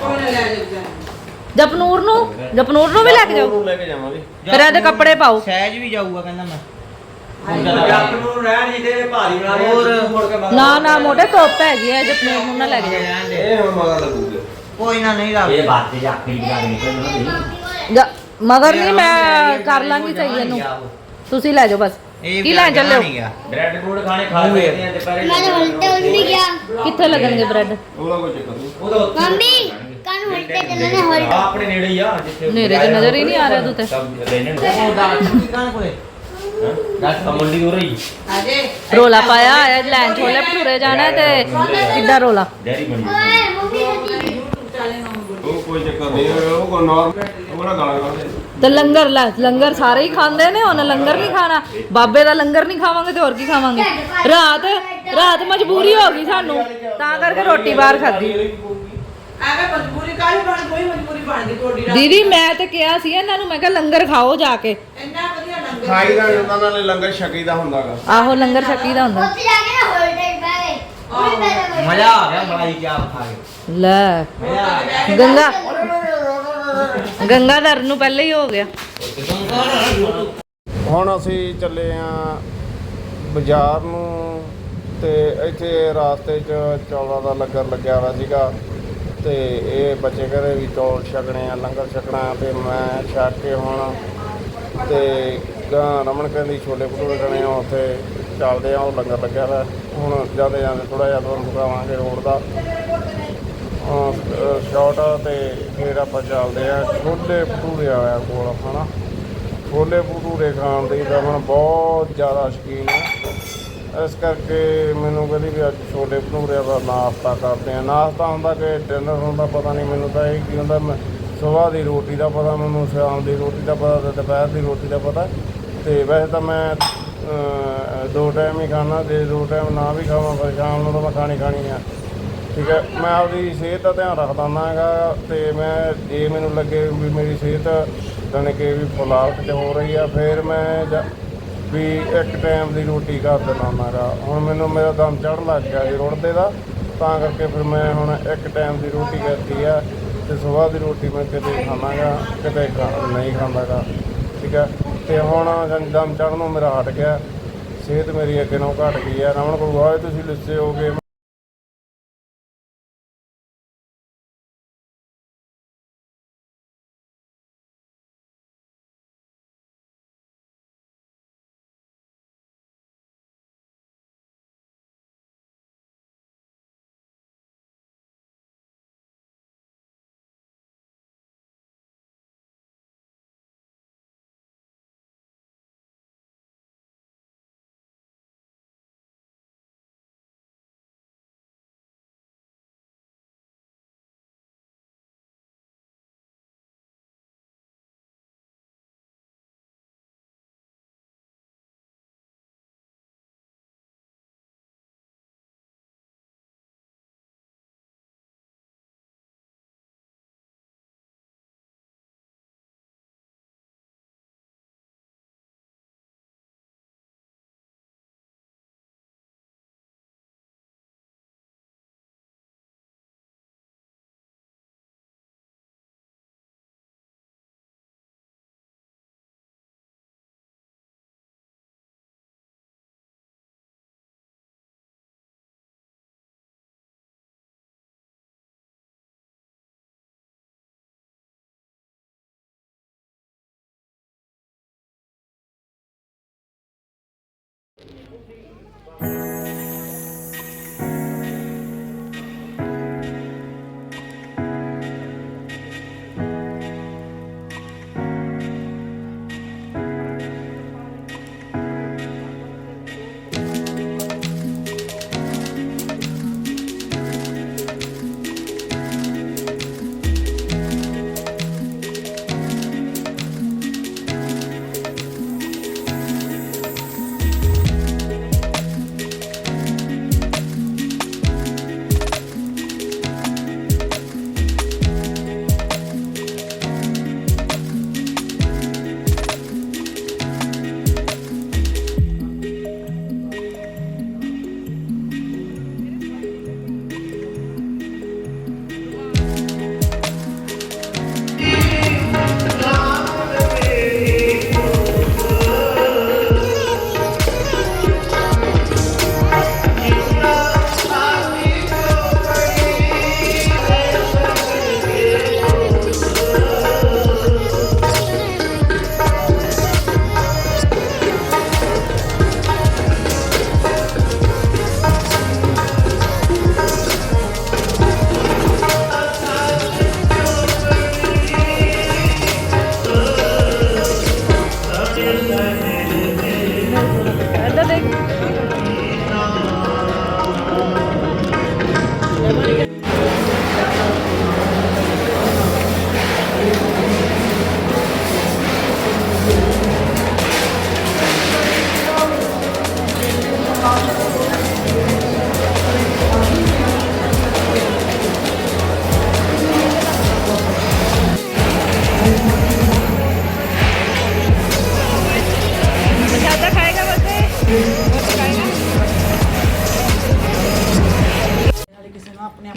ਕੋਈ ਨਾ ਲੈ ਜਾ ਜਪਨੂਰ ਨੂੰ? ਜਪਨੂਰ ਨੂੰ ਵੀ ਲੈ ਕੇ ਜਾਓ। ਲੈ ਕੇ ਜਾਵਾਂਗੇ। ਫਿਰ ਇਹਦੇ ਕੱਪੜੇ ਪਾਓ। ਸਹਿਜ ਵੀ ਜਾਊਗਾ ਕਹਿੰਦਾ ਮੈਂ। ਜੱਟ ਨੂੰ ਰਹਿਣ ਨਹੀਂ ਦੇ ਭਾਰੀ ਬਣਾ ਦੇ ਹੋਰ। ਮੁੜ ਕੇ ਮਗਰ ਨਾ ਨਾ ਮੋਟੇ ਧੁੱਪ ਹੈਗੀ ਹੈ ਜਪਨੂਰ ਨੂੰ ਨਾ ਲੈ ਕੇ ਜਾਓ। ਰਹਿਣ ਦੇ। ਇਹ ਹੁਣ ਮਗਰ ਲੱਗੂਗੇ। ਕੋਈ ਨਾ ਨਹੀਂ ਇਹ ਬਾਤ ਤੇ ਬਣਾ ਕੇ ਜਾ- ਮਗਰ ਨਹੀਂ ਮੈਂ ਕਰ ਲਾਂਗੀ ਸਹੀ ਇਹਨੂੰ। ਤੁਸੀਂ ਲੈ ਜਾਓ ਬਸ। ਇਹ ਕੀ ਲੈਣ ਚੱਲੇ ਹੋ? ਨਹੀਂ ਗਿਆ ਬ੍ਰੈਡ ਬਰੂਡ ਖਾਣੇ ਖਾ ਸਕਦੇ ਆ ਦੁਪਹਿਰੇ ਮੈਂ ਤਾਂ ਉਲਟੇ ਉਲ ਨਹੀਂ ਗਿਆ। ਕਿੱਥੇ ਲੱਗਣਗੇ ਬ੍ਰੈਡ? ਉਹਦਾ ਕੋਈ ਚੱਕਰ ਨਹੀਂ। ਉਹ ਤਾਂ ਉੱਥੇ ਮੰਮੀ ਕੱਲ ਉਲਟੇ ਚੱਲਣੇ ਹੋਲ ਆ ਆਪਣੇ ਨੇੜੇ ਹੀ ਆ ਜਿੱਥੇ ਨੇੜੇ ਤੇ ਨਜ਼ਰ ਹੀ ਨਹੀਂ ਆ ਰਿਹਾ ਤੂੰ ਤੇ। ਸਭ ਲੈਣੇ ਨੇ ਉਹ ਦਾਲ ਦੁਕਾਨ ਕੋਲੇ ਦੱਸ ਮੰਡੀ ਦੂਰ ਹੀ ਅਜੇ। ਰੋਲਾ ਪਾਇਆ ਹੈ ਲੈਣ ਛੋਲੇ ਭਟੂਰੇ ਜਾਣਾ ਤੇ ਕਿੱਦਾਂ ਰੋਲਾ? ਡੈਰੀ ਬਣੀ ਓਏ ਮੰਮੀ ਸੱਚੀ ਉਹ ਕੋਈ ਚੱਕਰ ਨਹੀਂ ਉਹ ਕੋ ਨਾਰਮਲ ਉਹਦਾ ਗਾਲਾਂ ਕੱਢਦੇ ਤੇ ਲੰਗਰ ਲੈ ਲੰਗਰ ਸਾਰੇ ਹੀ ਖਾਂਦੇ ਨੇ ਹੁਣ ਲੰਗਰ ਨਹੀਂ ਖਾਣਾ। ਬਾਬੇ ਦਾ ਲੰਗਰ ਨਹੀਂ ਖਾਵਾਂਗੇ ਤੇ ਹੋਰ ਕੀ ਖਾਵਾਂਗੇ? ਰਾਤ ਰਾਤ ਮਜਬੂਰੀ ਹੋ ਗਈ ਸਾਨੂੰ। ਤਾਂ ਕਰਕੇ ਰੋਟੀ ਬਾਹਰ ਖਾਧੀ। ਐਵੇਂ ਮਜਬੂਰੀ ਕਾਹਦੀ ਬਣ ਕੋਈ ਮਜਬੂਰੀ ਬਣ ਗਈ ਤੁਹਾਡੀ ਰਾਤ ਦੀਦੀ ਮੈਂ ਤੇ ਕਿਹਾ ਸੀ ਇਹਨਾਂ ਨੂੰ ਮੈਂ ਕਿਹਾ ਲੰਗਰ ਖਾਓ ਜਾ ਕੇ। ਇੰਨਾ ਵਧੀਆ ਲੰਗਰ ਖਾਈ ਦਾ ਉਹਨਾਂ ਨਾਲੇ ਲੰਗਰ ਛਕੀ ਦਾ ਹੁੰਦਾਗਾ। ਆਹੋ ਲੰਗਰ ਛਕੀ ਦਾ ਹੁੰਦਾ। ਉੱਥੇ ਜਾ ਕੇ ਨਾ ਮਜ਼ਾ ਆ ਗਿਆ ਮਲਾਈ ਚਾਪ ਖਾ ਕੇ। ਲੈ ਮਜ਼ਾ ਆ ਗਿਆ। ਗੰਗਾ। ਗੰਗਾਧਰ ਨੂੰ ਪਹਿਲੇ ਹੀ ਹੋ ਗਿਆ। ਹੁਣ ਅਸੀਂ ਚੱਲੇ ਆ ਬਾਜ਼ਾਰ ਨੂੰ ਤੇ ਇੱਥੇ ਰਾਸਤੇ 'ਚ ਚੌਲਾਂ ਦਾ ਲੰਗਰ ਲੱਗਿਆ ਹੋਇਆ ਸੀਗਾ ਤੇ ਇਹ ਬੱਚੇ ਘਰੇ ਵੀ ਚੌਲ ਛਕਣੇ ਆ, ਲੰਗਰ ਛਕਣਾ ਤੇ ਮੈਂ ਛਕ ਕੇ ਹੁਣ ਤੇ ਗਾਂ ਰਮਨ ਕਹਿੰਦੀ ਛੋਲੇ ਭਟੂਰੇ ਖਾਣੇ ਆ, ਉੱਥੇ ਚੱਲਦੇ ਆ, ਉਹ ਲੰਗਰ ਲੱਗਿਆ ਹੋਇਆ। ਹੁਣ ਜਾਂਦੇ ਜਾਂਦੇ ਥੋੜਾ ਜਿਹਾ ਤੁਹਾਨੂੰ ਦਿਖਾਵਾਂਗੇ ਰੋਡ ਦਾ। ਸ਼ਾਰਟ ਤੇ ਫੇਰ ਆਪਾਂ ਚੱਲਦੇ ਆ ਛੋਲੇ ਭਟੂਰੇ ਵਾਲਿਆਂ ਕੋਲ, ਹਨਾ? ਛੋਲੇ ਭਟੂਰੇ ਖਾਣ ਦੀ ਤਾਂ ਮੈਂ ਬਹੁਤ ਜ਼ਿਆਦਾ ਸ਼ੌਕੀਨ ਹਾਂ ਇਸ ਕਰਕੇ ਮੈਨੂੰ ਕਹਿੰਦੀ ਵੀ ਅੱਜ ਛੋਲੇ ਭਟੂਰੇ ਦਾ ਨਾਸ਼ਤਾ ਕਰਦੇ ਆ। ਨਾਸ਼ਤਾ ਹੁੰਦਾ ਕਿ ਡਿਨਰ ਹੁੰਦਾ, ਪਤਾ ਨਹੀਂ ਮੈਨੂੰ ਤਾਂ ਇਹ ਕੀ ਹੁੰਦਾ, ਮੈਂ ਸਵੇਰ ਦੀ ਰੋਟੀ ਦਾ ਪਤਾ, ਮੈਨੂੰ ਸ਼ਾਮ ਦੀ ਰੋਟੀ ਦਾ ਪਤਾ ਤੇ ਦੁਪਹਿਰ ਦੀ ਰੋਟੀ ਦਾ ਪਤਾ। ਤੇ ਵੈਸੇ ਤਾਂ ਮੈਂ ਦੋ ਟਾਈਮ ਹੀ ਖਾਣਾ ਜੇ ਦੋ ਟਾਈਮ ਨਾ ਵੀ ਖਾਵਾਂ, ਫਿਰ ਸ਼ਾਮ ਨੂੰ ਤਾਂ ਮੈਂ ਖਾਣੀ ਖਾਣੀ ਆ। ਠੀਕ ਹੈ, ਮੈਂ ਆਪਦੀ ਸਿਹਤ ਦਾ ਧਿਆਨ ਰੱਖਦਾ ਹੁੰਦਾ ਹੈਗਾ ਤੇ ਮੈਂ ਜੇ ਮੈਨੂੰ ਲੱਗੇ ਵੀ ਮੇਰੀ ਸਿਹਤ ਜਾਣੀ ਕਿ ਵੀ ਫੁਲਾਵਟ ਚ ਹੋ ਰਹੀ ਆ, ਫਿਰ ਮੈਂ ਜਾ ਵੀ ਇੱਕ ਟਾਈਮ ਦੀ ਰੋਟੀ ਕਰ ਦਿੰਦਾ ਹੁੰਦਾਗਾ। ਹੁਣ ਮੈਨੂੰ ਮੇਰਾ ਦਮ ਚੜ ਲੱਗ ਗਿਆ ਜੀ ਰੁੜਦੇ ਦਾ, ਤਾਂ ਕਰਕੇ ਫਿਰ ਮੈਂ ਹੁਣ ਇੱਕ ਟਾਈਮ ਦੀ ਰੋਟੀ ਕਰਤੀ ਆ ਤੇ ਸਵੇਰ ਦੀ ਰੋਟੀ ਮੈਂ ਕਿਤੇ ਖਾਣਾਗਾ ਕਿਤੇ ਖਾ- ਨਹੀਂ ਖਾਂਦਾਗਾ, ਠੀਕ ਹੈ। ਤੇ ਹੁਣ ਜਦ ਦਮ ਚੜ੍ਹਨ ਨੂੰ ਮੇਰਾ ਹਟ ਗਿਆ, ਸਿਹਤ ਮੇਰੀ ਅੱਗੇ ਨਾਲੋਂ ਘਟ ਗਈ ਆ। ਰਮਨ ਗੁਰੂ ਆਏ ਤੁਸੀਂ ਲਿੱਸੇ ਹੋ ਗਏ।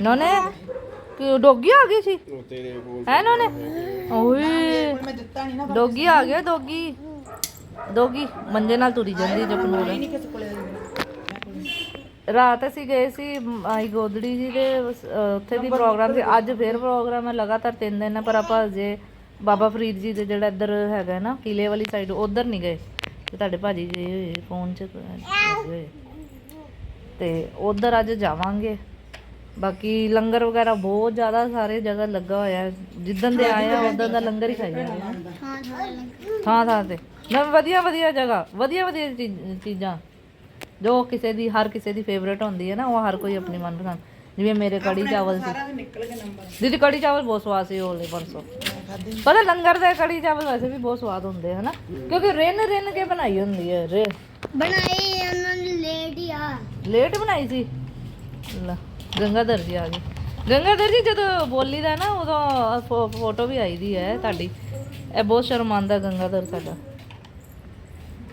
ਨੋਨੇ? ਕਿ ਡੋਗੀ ਆ ਗਈ ਸੀ? ਉਹ ਤੇਰੇ ਕੋਲ ਹੈ ਨੋਨੇ? ਓਏ। ਮੈਂ ਦਿੱਤਾ ਨਹੀਂ ਨਾ ਡੋਗੀ ਆ ਗਿਆ ਡੋਗੀ। ਡੋਗੀ ਮੰਜੇ ਨਾਲ ਤੁਰੀ ਜਾਂਦੀ ਜਪਨੂਰ ਨਹੀਂ ਕਿਸੇ ਕੋਲੇ। ਰਾਤ ਅਸੀਂ ਗਏ ਸੀ ਆਈ ਗੋਦੜੀ ਜੀ ਦੇ ਉੱਥੇ ਦੀ ਪ੍ਰੋਗਰਾਮ ਸੀ। ਅੱਜ ਫੇਰ ਪ੍ਰੋਗਰਾਮ ਹੈ ਲਗਾਤਾਰ ਤਿੰਨ ਦਿਨ ਹੈ ਪਰ ਆਪਾਂ ਜੇ ਬਾਬਾ ਫਰੀਦ ਜੀ ਦੇ ਜਿਹੜਾ ਇੱਧਰ ਹੈਗਾ ਨਾ ਕਿਲੇ ਵਾਲੀ ਸਾਈਡ ਉਧਰ ਨਹੀਂ ਗਏ। ਤੇ ਤੁਹਾਡੇ ਭਾਜੀ ਜੀ ਫੋਨ 'ਚ। ਤੇ ਉਧਰ ਅੱਜ ਜਾਵਾਂਗੇ। ਬਾਕੀ ਲੰਗਰ ਵਗੈਰਾ ਬਹੁਤ ਜ਼ਿਆਦਾ ਸਾਰੇ ਜਗ੍ਹਾ ਲੱਗਾ ਹੋਇਆ ਹੈ। ਜਿੱਦਣ ਦੇ ਆਏ ਆ ਉਦੋਂ ਦਾ ਲੰਗਰ ਹੀ ਖਾਈ ਜਾਂਦੇ ਆ ਹਾਂ ਹਾਂ ਥਾਂ ਥਾਂ ਤੇ। ਨਾ ਵਧੀਆ ਵਧੀਆ ਜਗ੍ਹਾ ਵਧੀਆ ਵਧੀਆ ਚੀ- ਚੀਜ਼ਾਂ। ਜੋ ਕਿਸੇ ਦੀ ਹਰ ਕਿਸੇ ਦੀ ਫੇਵਰੇਟ ਹੁੰਦੀ ਹੈ ਨਾ ਉਹ ਹਰ ਕੋਈ ਆਪਣੀ ਮਨਪਸੰਦ ਜਿਵੇਂ ਮੇਰੇ ਕੜੀ ਚਾਵਲ ਸੀ। ਦੀਦੀ ਕੜੀ ਚਾਵਲ ਬਹੁਤ ਸਵਾਦ ਸੀ ਉਹਲੇ ਪਰਸੋਂ। ਪਤਾ ਲੰਗਰ ਦੇ ਕੜੀ ਚਾਵਲ ਵੈਸੇ ਵੀ ਬਹੁਤ ਸਵਾਦ ਹੁੰਦੇ ਹਨ? ਕਿਉਂਕਿ ਰਿੰਨ ਰਿੰਨ ਕੇ ਬਣਾਈ ਹੁੰਦੀ ਹੈ ਰੇ ਬਣਾਈ ਉਹਨਾਂ ਨੇ ਲੇਟ ਹੀ ਆ। ਲੇਟ ਬਣਾਈ ਸੀ? ਲੈ, ਗੰਗਾਧਰ ਜੀ ਆ ਗਏ। ਗੰਗਾਧਰ ਜੀ ਜਦੋਂ ਬੋਲੀ ਦਾ ਨਾ ਉਦੋਂ ਫੋਟੋ ਵੀ ਆਈ ਦੀ ਹੈ ਤੁਹਾਡੀ। ਇਹ ਬਹੁਤ ਸ਼ਰਮਾਂਦਾ ਗੰਗਾਧਰ ਸਾਡਾ।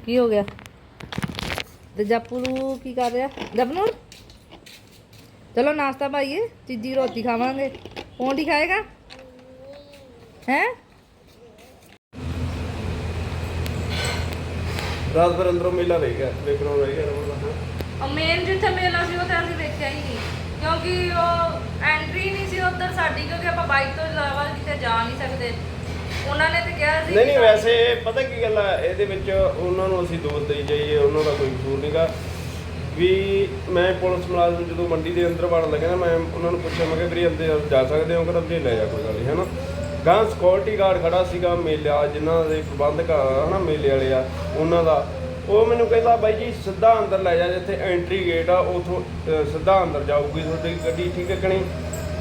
ਕੀ ਹੋ ਗਿਆ? ਤੇ ਜਾਪੂ ਨੂੰ ਕੀ ਕਰ ਰਿਹਾ? ਜਪਨੂਰ ਚਲੋ ਨਾਸ਼ਤਾ ਪਾਈਏ ਚੀਜੀ ਰੋਟੀ ਖਾਵਾਂਗੇ। ਕੌਣ ਹੀ ਖਾਏਗਾ ਹੈ? ਰਾਤ ਭਰ ਅੰਦਰੋਂ ਮੇਲਾ ਰਹਿ ਗਿਆ ਵੇਖਣੋਂ ਰਹਿ ਗਿਆ ਰਮਨ ਦਾ ਮੇਨ ਜਿੱਥੇ ਮੇਲਾ ਸੀ ਉਹ ਤਾਂ ਅਸੀਂ ਵੇਖਿਆ ਹੀ ਨਹੀਂ। ਕਿਉਂਕਿ ਉਹ ਐਂਟਰੀ ਨਹੀਂ ਸੀ ਉੱਧਰ ਸਾਡੀ, ਕਿਉਂਕਿ ਆਪਾਂ ਬਾਈਕ ਤੋਂ ਇਲਾਵਾ ਕਿਤੇ ਜਾ ਨਹੀਂ ਸਕਦੇ। ਉਹਨਾਂ ਨੇ ਤੇ ਕਿਹਾ ਸੀ ਨਹੀਂ ਨਹੀਂ, ਵੈਸੇ ਪਤਾ ਕੀ ਗੱਲ ਆ, ਇਹਦੇ ਵਿੱਚ ਉਹਨਾਂ ਨੂੰ ਅਸੀਂ ਦੋਸ਼ ਦੇਈ ਜਾਈਏ, ਉਹਨਾਂ ਦਾ ਕੋਈ ਕਸੂਰ ਨਹੀਂਗਾ ਵੀ ਮੈਂ ਪੁਲਿਸ ਮੁਲਾਜ਼ਮ ਜਦੋਂ ਮੰਡੀ ਦੇ ਅੰਦਰ ਵੜਨ ਲੱਗਾ ਨਾ, ਮੈਂ ਉਹਨਾਂ ਨੂੰ ਪੁੱਛਿਆ, ਮੈਂ ਕਿਹਾ, ਵੀਰੇ, ਅੰਦਰ ਜਾ ਸਕਦੇ ਹੋ? ਕਹਿੰਦਾ ਵੀਰੇ ਲੈ ਜਾ, ਕੋਈ ਗੱਲ ਨਹੀਂ, ਹਨਾ? ਗਾਂ ਸਿਕਿਉਰਿਟੀ ਗਾਰਡ ਖੜਾ ਸੀਗਾ ਮੇਲਾ ਜਿਨ੍ਹਾਂ ਦੇ ਪ੍ਰਬੰਧਕ ਹਨਾ, ਮੇਲੇ ਵਾਲੇ ਆ, ਉਹਨਾਂ ਦਾ। ਉਹ ਮੈਨੂੰ ਕਹਿੰਦਾ ਬਾਈ ਜੀ ਸਿੱਧਾ ਅੰਦਰ ਲੈ ਜਾ ਜਿੱਥੇ ਐਂਟਰੀ ਗੇਟ ਆ ਉਥੋਂ ਸਿੱਧਾ ਅੰਦਰ ਜਾਊਗੀ ਤੁਹਾਡੀ ਗੱਡੀ ਠੀਕ ਹੈ ਕਿ ਨਹੀਂ?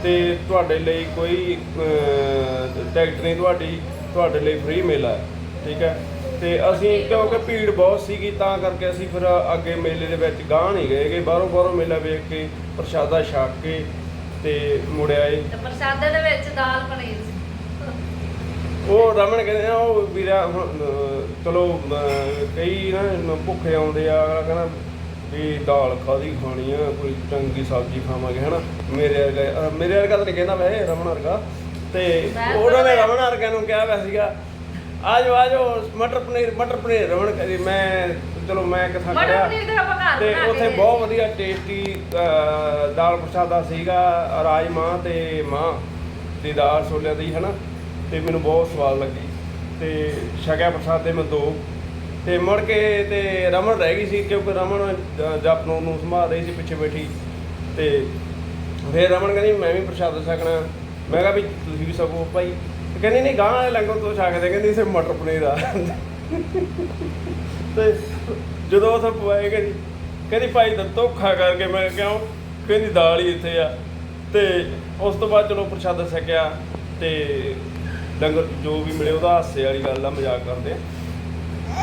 ਤੇ ਤੁਹਾਡੇ ਲਈ ਕੋਈ ਟਿਕਟ ਨਹੀਂ ਤੁਹਾਡੀ ਤੁਹਾਡੇ ਲਈ ਫ੍ਰੀ ਮੇਲਾ ਹੈ ਠੀਕ ਹੈ? ਤੇ ਅਸੀਂ ਕਿਉਂਕਿ ਭੀੜ ਬਹੁਤ ਸੀਗੀ ਤਾਂ ਕਰਕੇ ਅਸੀਂ ਫਿਰ ਅੱਗੇ ਮੇਲੇ ਦੇ ਵਿੱਚ ਗਾਹ ਨਹੀਂ ਗਏ ਗੇ ਬਾਹਰੋਂ ਬਾਹਰੋਂ ਮੇਲਾ ਵੇਖ ਕੇ ਪ੍ਰਸ਼ਾਦਾ ਛਕ ਕੇ ਤੇ ਮੁੜ ਆਏ। ਤੇ ਪ੍ਰਸ਼ਾਦੇ ਦੇ ਵਿੱਚ ਦਾਲ ਪਨੀਰ ਉਹ ਰਮਨ ਕਹਿੰਦੇ ਆ ਉਹ ਵੀਰਾ ਹੁਣ, ਅਹ, ਚਲੋ ਅਹ, ਕਈ ਨਾ ਭੁੱਖੇ ਆਉਂਦੇ ਆ ਅਗਲਾ ਕਹਿੰਦਾ ਵੀ ਦਾਲ ਖਾਦੀ ਖਾਣੀ ਆ ਕੋਈ ਚੰਗੀ ਸਬਜ਼ੀ ਖਾਵਾਂਗੇ ਹਨਾ? ਮੇਰੇ ਵਰਗਾ ਅਹ, ਮੇਰੇ ਵਰਗਾ ਤਾਂ ਨਹੀਂ ਕਹਿੰਦਾ ਮੈਂ ਰਮਨ ਵਰਗਾ। ਤੇ ਮੈਂ ਉਹਨਾਂ ਨੇ ਰਮਨ ਵਰਗਾ ਨੂੰ ਕਿਹਾ ਹੋਇਆ ਸੀਗਾ ਆਜੋ ਆਜੋ ਮਟਰ ਪਨੀਰ ਮਟਰ ਪਨੀਰ। ਰਮਨ ਕਰੀ ਮੈਂ ਚਲੋ ਮੈਂ ਕਿਥਾਂ ਮਟਰ ਪਨੀਰ ਤੇ ਆਪਾਂ ਘਰ ਤੇ ਬਣਾ ਕੇ ਉੱਥੇ ਬਹੁਤ ਵਧੀਆ ਟੇਸਟੀ ਦਾਲ ਪ੍ਰਸ਼ਾਦਾ ਸੀਗਾ ਰਾਜਮਾਂਹ ਤੇ ਮਾਂ ਦੀ ਦਾਲ ਛੋਲਿਆਂ ਦੀ ਹਨਾ? ਤੇ ਮੈਨੂੰ ਬਹੁਤ ਸਵਾਦ ਲੱਗੀ। ਤੇ ਛਕਿਆ ਪ੍ਰਸ਼ਾਦੇ ਮੈਂ ਦੋ। ਤੇ ਮੁੜ ਕੇ ਤੇ ਰਮਨ ਰਹਿ ਗਈ ਸੀ ਕਿਉਂਕਿ ਰਮਨ ਜ- ਜਪਨੂ ਨੂੰ ਸੰਭਾਲ ਰਹੀ ਸੀ ਪਿੱਛੇ ਬੈਠੀ। ਤੇ ਫਿਰ ਰਮਨ ਕਹਿੰਦੀ, ਮੈਂ ਵੀ ਪ੍ਰਸ਼ਾਦ ਛਕਣਾ ਮੈਂ ਕਿਹਾ ਵੀ ਤੁਸੀਂ ਵੀ ਸਕੋ ਭਾਈ। ਤੇ ਕਹਿੰਦੀ, ਨਹੀਂ ਗਾਂ ਵਾਲੇ ਲੰਗਰ ਤੋਂ ਛਕਦੇ ਕਹਿੰਦੀ ਇਸੇ ਮਟਰ ਪਨੀਰ ਆ। ਤੇ ਜਦੋਂ ਉਹ ਪਵਾਏ ਕਹਿੰਦੀ ਕਹਿੰਦੀ, ਭਾਈ, ਤਾਂ ਧੋਖਾ ਕਰਕੇ ਮੈਂ ਕਿਉਂ ਕਹਿੰਦੀ, ਦਾਲ ਹੀ ਇੱਥੇ ਆ। ਤੇ ਉਸ ਤੋਂ ਬਾਅਦ ਚਲੋ ਪ੍ਰਸ਼ਾਦ ਛਕਿਆ ਤੇ ਲੰਗਰ 'ਚ ਜੋ ਵੀ ਮਿਲੇ ਉਹਦਾ ਹਾਸੇ ਵਾਲੀ ਗੱਲ ਆ ਮਜ਼ਾਕ ਕਰਦੇ ਆ।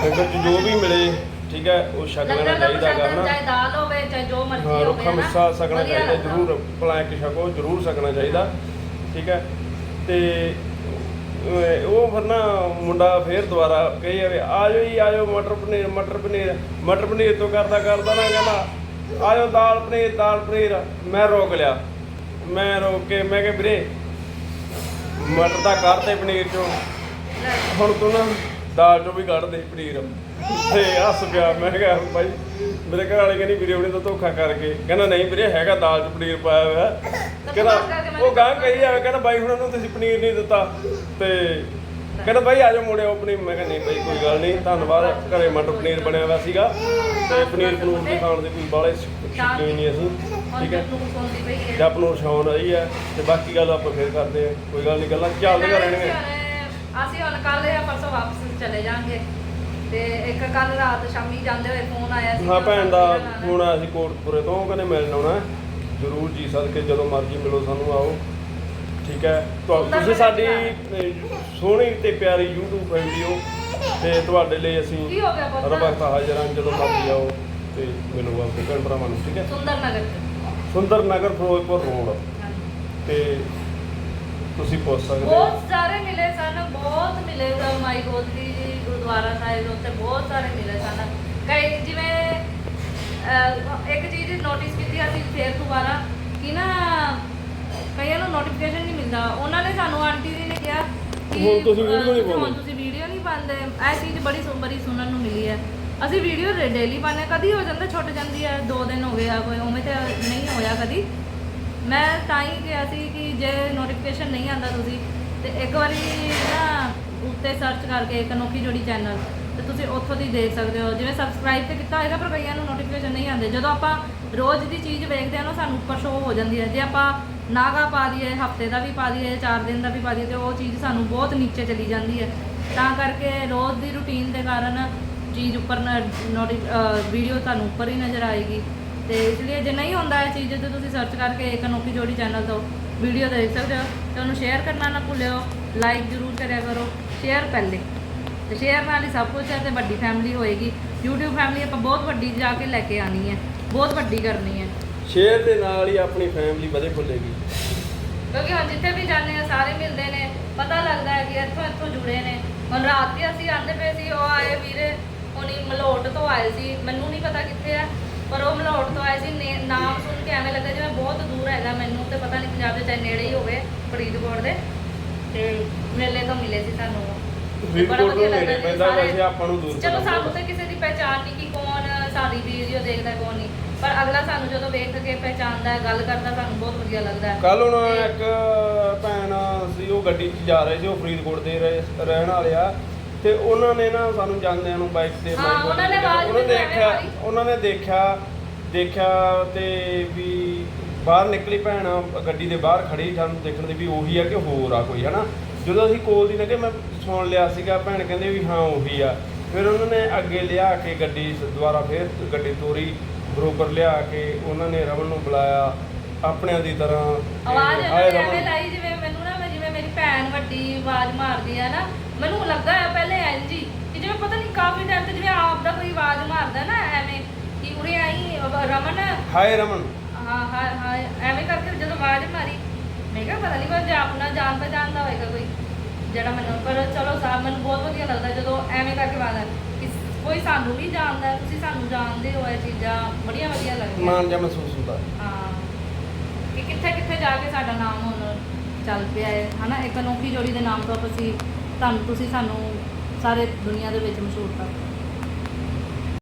ਲੰਗਰ 'ਚ ਜੋ ਵੀ ਮਿਲੇ ਠੀਕ ਹੈ ਉਹ ਛਕ ਲੈਣਾ ਚਾਹੀਦਾ ਹਨਾ ਚਾਹੇ ਦਾਲ ਹੋਵੇ ਚਾਹੇ ਜੋ ਮਰਜ਼ੀ ਹਾਂ ਹੋਵੇ ਰੁੱਖਾ ਹਨਾ, ਮਿੱਸਾ ਸਕਣਾ ਚਾਹੀਦਾ। ਜ਼ਰੂਰ ਭਲਾ ਇੱਕ ਛਕੋ ਜ਼ਰੂਰ ਸਕਣਾ ਚਾਹੀਦਾ ਠੀਕ ਹੈ ਤੇ ਉਹ ਫਿਰ ਨਾ ਮੁੰਡਾ ਫੇਰ ਦੁਬਾਰਾ ਕਹੀ ਜਾਵੇ ਆ ਜਾਓ ਜੀ ਆ ਜਾਓ ਮਟਰ ਪਨੀਰ ਮਟਰ ਪਨੀਰ ਮਟਰ ਪਨੀਰ ਤੋਂ ਕਰਦਾ ਕਰਦਾ ਨਾ ਕਹਿੰਦਾ ਆ ਜਾਓ ਦਾਲ ਪਨੀਰ ਦਾਲ ਪਨੀਰ ਮੈਂ ਰੋਕ ਲਿਆ ਮੈਂ ਰੋਕ ਕੇ ਮੈਂ ਕਿਹਾ ਵੀਰੇ ਮਟਰ ਤਾਂ ਕੱਢਦੇ ਪਨੀਰ ਚੋਂ। ਹੁਣ ਤੂੰ ਨਾ ਦਾਲ ਚੋਂ ਵੀ ਕੱਢ ਦੇ ਪਨੀਰ। ਤੇ ਹੱਸ ਪਿਆ। ਮੈਂ ਕਿਹਾ ਭਾਈ ਮੇਰੇ ਘਰ ਵਾਲੇ ਕਹਿੰਦੀ ਵੀਰੇ ਉਹਨੇ ਤਾਂ ਧੋਖਾ ਕਰਕੇ। ਕਹਿੰਦਾ ਨਹੀਂ ਵੀਰੇ ਹੈਗਾ ਦਾਲ ਚ ਪਨੀਰ ਪਾਇਆ ਹੋਇਆ। ਕਹਿੰਦਾ ਉਹ ਗਾਂ ਕਹੀ ਜਾਵੇ। ਕਹਿੰਦਾ ਬਾਈ ਹੁਣ ਨੂੰ ਤੁਸੀਂ ਪਨੀਰ ਨਹੀਂ ਦਿੱਤਾ। ਤੇ ਕਹਿੰਦਾ ਬਾਈ ਆਜੋ ਮੁੜਿਆ ਉਹ ਪਨੀਰ ਮੈਂ ਕਿਹਾ ਨਹੀਂ ਬਾਈ ਕੋਈ ਗੱਲ ਨਹੀਂ ਧੰਨਵਾਦ ਘਰੇ ਮਟਰ ਪਨੀਰ ਬਣਿਆ ਹੋਇਆ ਸੀਗਾ ਤੇ ਪਨੀਰ ਪਨੂਰ ਦੀ ਖਾਣ ਦੇ ਕੋਈ ਬਾਲੇ ਸ਼ੌਕੀਨ ਨਹੀਂ ਅਸੀਂ ਠੀਕ ਹੈ? ਹੁਣ ਤੂੰ ਸੁਣਦੀ ਪਈ ਹੈ ਤੇ ਬਾਕੀ ਗੱਲ ਆਪਾਂ ਫੇਰ ਕਰਦੇ ਆ ਕੋਈ ਗੱਲ ਨਹੀਂ ਗੱਲਾਂ ਚੱਲਦੀਆਂ ਰਹਿਣਗੀਆਂ। ਅਸੀਂ ਹੁਣ ਕੱਲ ਜਾਂ ਪਰਸੋਂ ਵਾਪਸ ਚਲੇ ਜਾਾਂਗੇ ਤੇ ਇੱਕ ਕੱਲ ਰਾਤ ਸ਼ਾਮੀ ਜਾਂਦੇ ਹੋਏ ਫੋਨ ਆਇਆ ਸੀ ਹਾਂ ਭੈਣ ਦਾ ਨੇ ਫੋਨ ਆਇਆ ਸੀ ਕੋਟਪੁਰੇ ਤੋਂ ਕਹਿੰਦੇ ਮਿਲਣ ਆਉਣਾ। ਜ਼ਰੂਰ ਜੀ ਸਦਕੇ ਜਦੋਂ ਮਰਜ਼ੀ ਮਿਲੋ ਸਾਨੂੰ ਆਓ। ਠੀਕ ਹੈ। ਤੁਹਾ- ਤੁਸੀਂ ਸਾਡੀ ਅਹ, ਸੋਹਣੀ ਤੇ ਪਿਆਰੀ YouTube ਫੈਮਿਲੀ ਹੋ ਤੇ ਤੁਹਾਡੇ ਲਈ ਅਸੀਂ ਕੀ ਹੋ ਗਿਆ ਪੁੱਤ? ਹਰ ਵਕਤ ਹਾਜ਼ਰ ਹਾਂ ਜਦੋਂ ਮਰਜ਼ੀ ਆਓ ਤੇ ਮਿਲੋ ਆਪਣੇ ਭੈਣ ਭਰਾਵਾਂ ਨੂੰ ਠੀਕ ਹੈ। ਸੁੰਦਰ ਨਗਰ ਚ। ਸੁੰਦਰ ਨਗਰ ਫਿਰੋਜ਼ਪੁਰ ਰੋਡ। ਤੇ ਤੁਸੀਂ ਪੁੱਛ ਸਕਦੇ ਹੋ। ਬਹੁਤ ਸਾਰੇ ਮਿਲੇ ਸਨ ਬਹੁਤ ਮਿਲੇ ਸਨ ਮਾਈ ਗੋਦਰੀ ਜੀ ਗੁਰਦੁਆਰਾ ਸਾਹਿਬ ਉੱਤੇ ਬਹੁਤ ਸਾਰੇ ਮਿਲੇ ਸਨ। ਕਈ ਜਿਵੇਂ ਅਹ, ਇੱਕ ਚੀਜ਼ ਨੋਟਿਸ ਕੀਤੀ ਅਸੀਂ ਫੇਰ ਦੁਬਾਰਾ ਕਿ ਨਾ ਕਈਆਂ ਨੂੰ ਨੋਟੀਫਿਕੇਸ਼ਨ ਨਹੀਂ ਮਿਲਦਾ। ਉਹਨਾਂ ਨੇ ਸਾਨੂੰ ਆਂਟੀ ਜੀ ਨੇ ਕਿਹਾ ਕਿ ਹੁਣ ਤੁਸੀਂ video ਨਹੀਂ ਹੁਣ ਪਾਉਂਦੇ। ਤੁਸੀਂ ਵੀਡੀਓ ਨਹੀਂ ਪਾਉਂਦੇ। ਇਹ ਚੀਜ਼ ਬੜੀ ਸੁ- ਬੜੀ ਸੁਣਨ ਨੂੰ ਮਿਲੀ ਹੈ। ਅਸੀਂ ਵੀਡੀਓ ਡੇਲੀ ਪਾਉਂਦੇ ਹਾਂ। ਕਦੀ ਹੋ ਜਾਂਦਾ ਛੁੱਟ ਜਾਂਦੀ ਹੈ। ਦੋ ਦਿਨ ਹੋ ਗਏ ਆ ਕੋਈ ਉਵੇਂ ਤੇ ਨਹੀਂ ਹੋਇਆ ਕਦੀ। ਮੈਂ ਤਾਂ ਹੀ ਕਿਹਾ ਸੀ ਕਿ ਜੇ ਨੋਟੀਫਿਕੇਸ਼ਨ ਨਹੀਂ ਆਉਂਦਾ ਤੁਸੀਂ ਤੇ ਇੱਕ ਵਾਰੀ ਨਾ ਉੱਤੇ ਸਰਚ ਕਰਕੇ ਇੱਕ ਅਨੋਖੀ ਜੋੜੀ ਚੈਨਲ ਤੇ ਤੁਸੀਂ ਉੱਥੋਂ ਦੀ ਦੇਖ ਸਕਦੇ ਹੋ। ਜਿਵੇਂ ਸਬਸਕ੍ਰਾਈਬ ਤੇ ਕੀਤਾ ਹੋਏਗਾ ਪਰ ਕਈਆਂ ਨੂੰ ਨੋਟੀਫਿਕੇਸ਼ਨ ਨਹੀਂ ਆਉਂਦੇ। ਜਦੋਂ ਆਪਾਂ ਰੋਜ਼ ਦੀ ਚੀਜ਼ ਵੇਖਦੇ ਆ ਨਾ ਸਾਨੂੰ ਉੱਪਰ ਸ਼ੋਅ ਹੋ ਜਾਂਦੀ ਹੈ। ਜੇ ਆਪਾਂ ਨਾਗਾ ਪਾ ਦਈਏ, ਹਫ਼ਤੇ ਦਾ ਵੀ ਪਾ ਦਈਏ, ਚਾਰ ਦਿਨ ਦਾ ਵੀ ਪਾ ਦਈਏ ਤੇ ਉਹ ਚੀਜ਼ ਸਾਨੂੰ ਬਹੁਤ ਨੀਚੇ ਚਲੀ ਜਾਂਦੀ ਹੈ। ਤਾਂ ਕਰਕੇ ਰੋਜ਼ ਦੀ ਰੁਟੀਨ ਦੇ ਕਾਰਨ ਚੀਜ਼ ਉੱਪਰ ਨੋਟੀ ਵੀਡੀਓ ਤੁਹਾਨੂੰ ਉੱਪਰ ਹੀ ਨਜ਼ਰ ਆਏਗੀ। ਤੇ ਇਸ ਲਈ ਜੇ ਨਹੀਂ ਹੁੰਦਾ ਇਹ ਚੀਜ਼, ਤੇ ਤੁਸੀਂ ਸਰਚ ਕਰਕੇ ਇੱਕ ਅਨੋਖੀ ਜੋੜੀ ਚੈਨਲ ਤੋਂ ਵੀਡੀਓ ਦੇਖ ਸਕਦੇ ਹੋ। ਤੇ ਉਹਨੂੰ ਸ਼ੇਅਰ ਕਰਨਾ ਨਾ ਭੁੱਲਿਓ ਲਾਈਕ ਜ਼ਰੂਰ ਕਰਿਆ ਕਰੋ ਸ਼ੇਅਰ ਪਹਿਲੇ। ਤੇ ਸ਼ੇਅਰ ਨਾਲ ਹੀ ਸਭ ਕੁਝ ਹੈ ਤੇ ਵੱਡੀ ਫੈਮਿਲੀ ਹੋਏਗੀ। YouTube ਫੈਮਿਲੀ ਆਪਾਂ ਬਹੁਤ ਵੱਡੀ ਜਾ ਕੇ ਲੈ ਕੇ ਆਣੀ ਹੈ, ਬਹੁਤ ਵੱਡੀ ਕਰਨੀ ਹੈ। ਸ਼ੇਅਰ ਦੇ ਨਾਲ ਹੀ ਆਪਣੀ ਫੈਮਿਲੀ ਵਧੇ ਫੁੱਲੇਗੀ ਕਿਉਂਕਿ ਹੁਣ ਜਿੱਥੇ ਵੀ ਜਾਂਦੇ ਆ ਸਾਰੇ ਮਿਲਦੇ ਨੇ ਪਤਾ ਲੱਗਦਾ ਹੈ ਕਿ ਇੱਥੋਂ ਇੱਥੋਂ ਜੁੜੇ ਨੇ। ਹੁਣ ਰਾਤ ਵੀ ਅਸੀਂ ਆਂਦੇ ਪਏ ਸੀ ਉਹ ਆਏ ਵੀਰੇ ਹੁਣੀ ਮਲੋਟ ਤੋਂ ਆਏ ਸੀ। ਮੈਨੂੰ ਨਹੀਂ ਪਤਾ ਕਿੱਥੇ ਆ ਪਰ ਉਹ ਮਲੋਟ ਤੋਂ ਆਏ ਸੀ। ਨੇ- ਨਾਮ ਸੁਣ ਕੇ ਐਵੇਂ ਲੱਗਾ ਜਿਵੇਂ ਬਹੁਤ ਦੂਰ ਹੈਗਾ ਮੈਨੂੰ ਤੇ ਪਤਾ ਨਹੀਂ ਪੰਜਾਬ ਦੇ ਚਾਹੇ ਨੇੜੇ ਹੀ ਹੋਵੇ ਫਰੀਦਕੋਟ ਦੇ। ਤੇ ਮੇਲੇ ਤੋਂ ਮਿਲੇ ਸੀ ਸਾਨੂੰ। ਉਹ। ਤੇ ਬੜਾ ਫਰੀਦਕੋਟ ਵਧੀਆ ਲੱਗਾ ਨੇੜੇ ਜੀ ਪੈਂਦਾ, ਸਾਰੇ- ਵੈਸੇ ਆਪਾਂ ਨੂੰ ਦੂਰ ਚਲੋ ਪੈਂਦਾ। ਸਾਨੂੰ ਤੇ ਕਿਸੇ ਦੀ ਪਹਿਚਾਣ ਨਹੀਂ ਕਿ ਕੌਣ ਸਾਡੀ ਵੀਡੀਓ ਦੇਖਦਾ ਕੌਣ ਨਹੀਂ ਪਰ ਅਗਲਾ ਸਾਨੂੰ ਜਦੋਂ ਵੇਖ ਕੇ ਪਹਿਚਾਣਦਾ ਹੈ ਗੱਲ ਕਰਦਾ ਸਾਨੂੰ ਬਹੁਤ ਵਧੀਆ ਲੱਗਦਾ। ਹੈ ਕੱਲ ਹੁਣ ਤੇ- ਇੱਕ ਭੈਣ ਸੀ ਉਹ ਗੱਡੀ 'ਚ ਜਾ ਰਹੇ ਸੀ ਉਹ ਫਰੀਦਕੋਟ ਦੇ ਰਹੇ- ਰਹਿਣ ਵਾਲੇ ਆ। ਤੇ ਉਹਨਾਂ ਨੇ ਨਾ ਸਾਨੂੰ ਜਾਂਦਿਆਂ ਨੂੰ ਬਾਈਕ ਤੇ ਹਾਂ, ਬਾਈਕ ਉਹਨਾਂ ਨੇ ਤੇ- ਆਵਾਜ਼ ਉਹਨਾਂ ਵੀ ਐਵੇਂ ਦੇਖਿਆ। ਉਹਨਾਂ ਨੇ ਦੇਖਿਆ ਦੇਖਿਆ ਤੇ ਵੀ ਬਾਹਰ ਨਿਕਲੀ ਭੈਣ ਗੱਡੀ ਦੇ ਬਾਹਰ ਖੜੀ ਸਾਨੂੰ ਦੇਖਣ ਦੇ ਵੀ ਉਹੀ ਆ ਕਿ ਹੋਰ ਆ ਕੋਈ ਹਨਾ? ਜਦੋਂ ਅਸੀਂ ਕੋਲ ਦੀ ਲੱਗੇ ਮੈਂ ਸੁਣ ਲਿਆ ਸੀਗਾ ਭੈਣ ਕਹਿੰਦੇ ਵੀ ਹਾਂ ਉਹੀ ਆ। ਫਿਰ ਉਹਨਾਂ ਨੇ ਅੱਗੇ ਲਿਆ ਕੇ ਗੱਡੀ ਦੁਬਾਰਾ ਫਿਰ ਗੱਡੀ ਤੋਰੀ ਬਰੋਬਰ ਲਿਆ ਕੇ ਉਹਨਾਂ ਨੇ ਰਮਨ ਨੂੰ ਬੁਲਾਇਆ ਆਪਣਿਆਂ ਦੀ ਤਰ੍ਹਾਂ ਆਵਾਜ਼ ਹਾਏ ਨੇ ਰਮਨ। ਐਵੇਂ ਲਾਈ ਜਿਵੇਂ ਮੈਨੂੰ ਨਾ ਮੈਂ ਜਿਵੇਂ ਮੇਰੀ ਭੈਣ ਵੱਡੀ ਆਵਾਜ਼ ਮਾਰਦੀ ਆ ਨਾ ਮੈਨੂੰ ਲੱਗਾ ਆ ਪਹਿਲੇ ਇੰਜ ਹੀ ਕਿ ਜਿਵੇਂ ਪਤਾ ਨਹੀਂ ਕਾਫੀ ਟਾਈਮ ਤੇ ਜਿਵੇਂ ਆਪ ਦਾ ਕੋਈ ਆਵਾਜ਼ ਮਾਰਦਾ ਨਾ ਐਵੇਂ ਕਿ ਉਰੇ ਆਈ ਅਹ ਰਮਨ। ਹਾਏ ਰਮਨ। ਹਾਂ ਹਾਂ ਹਾਂ ਐਵੇਂ ਕਰਕੇ ਜਦੋਂ ਆਵਾਜ਼ ਮਾਰੀ ਮੈਂ ਕਿਹਾ ਪਤਾ ਨਹੀਂ ਜੇ ਆਪਣਾ ਜਾਣ ਪਛਾਣਦਾ ਹੋਏਗਾ ਕੋਈ। ਜਿਹੜਾ ਮੈਨੂੰ ਪਰ ਚਲੋ ਸਾ ਮੈਨੂੰ ਬਹੁਤ ਵਧੀਆ ਲੱਗਦਾ ਜਦੋਂ ਐਵੇਂ ਕਰਕੇ ਕਿ ਕੋਈ ਸਾਨੂੰ ਵੀ ਜਾਣਦਾ ਤੁਸੀਂ ਸਾਨੂੰ ਜਾਣਦੇ ਹੋ ਇਹ ਚੀਜ਼ਾਂ ਬੜੀਆਂ ਵਧੀਆ ਲੱਗਦੀਆਂ। ਮਾਣ ਜਿਹਾ ਮਹਿਸੂਸ ਹੁੰਦਾ। ਹਾਂ ਕਿ ਕਿੱਥੇ ਕਿੱਥੇ ਜਾ ਕੇ ਸਾਡਾ ਨਾਮ ਹੁਣ ਚੱਲ ਪਿਆ ਹੈ ਹਨਾ? ਇੱਕ ਅਨੋਖੀ ਜੋੜੀ ਦੇ ਨਾਮ ਤੋਂ ਅਸੀਂ ਤੁਹਾਨੂੰ ਤੁਸੀਂ ਸਾਨੂੰ ਸਾਰੇ ਦੁਨੀਆ ਦੇ ਵਿੱਚ ਮਸ਼ਹੂਰ ਕਰ